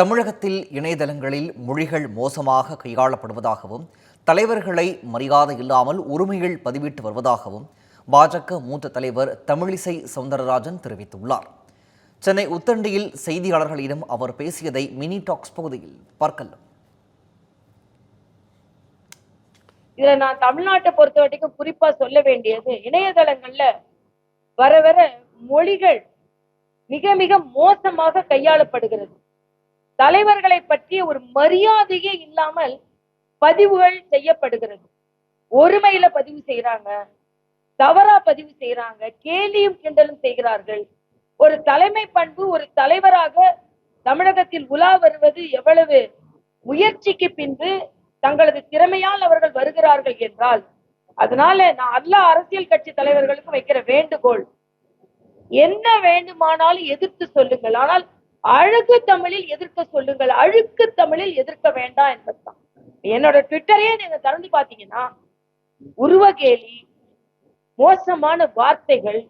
தமிழகத்தில் இணையதளங்களில் மொழிகள் மோசமாக கையாளப்படுவதாகவும் தலைவர்களை மரியாதை இல்லாமல் உரிமைகள் பதிவிட்டு வருவதாகவும் பாஜக மூத்த தலைவர் தமிழிசை சவுந்தரராஜன் தெரிவித்துள்ளார். சென்னை உத்தண்டியில் செய்தியாளர்களிடம் அவர் பேசியதை மினி டாக்ஸ் பகுதியில் பார்க்கலாம். இதுல நான் தமிழ்நாட்டை பொறுத்த வரைக்கும் குறிப்பா சொல்ல வேண்டியது இணையதளங்கள்ல வர வர மொழிகள் மிக மிக மோசமாக கையாளப்படுகிறது. தலைவர்களை பற்றிய ஒரு மரியாதையே இல்லாமல் பதிவுகள் செய்யப்படுகிறது. ஒருமையில பதிவு செய்யறாங்க தவறா பதிவு செய்யறாங்க கேலியும் கிண்டலும் செய்கிறார்கள். ஒரு தலைமை பண்பு ஒரு தலைவராக தமிழகத்தில் உலா வருவது எவ்வளவு முயற்சிக்கு பின்பு தங்களது திறமையால் அவர்கள் வருகிறார்கள் என்றால் அதனால நான் எல்லா அரசியல் கட்சி தலைவர்களுக்கும் வைக்கிற வேண்டுகோள். என்ன வேண்டுமானாலும் எதிர்த்து சொல்லுங்கள். ஆனால் அழகு தமிழில் எதிர்க்க சொல்லுங்கள் அழுக்கு தமிழில் எதிர்க்க வேண்டாம் என்பதுதான். என்னோட ட்விட்டரையே நீங்க திறந்து பாத்தீங்கன்னா உருவகேலி மோசமான வார்த்தைகள்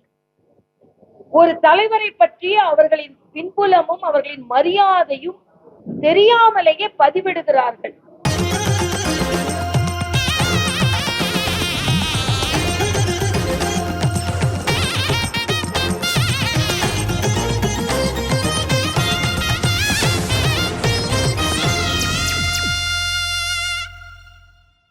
ஒரு தலைவரை பற்றிய அவர்களின் பின்புலமும் அவர்களின் மரியாதையும் தெரியாமலேயே பதிவிடுகிறார்கள்.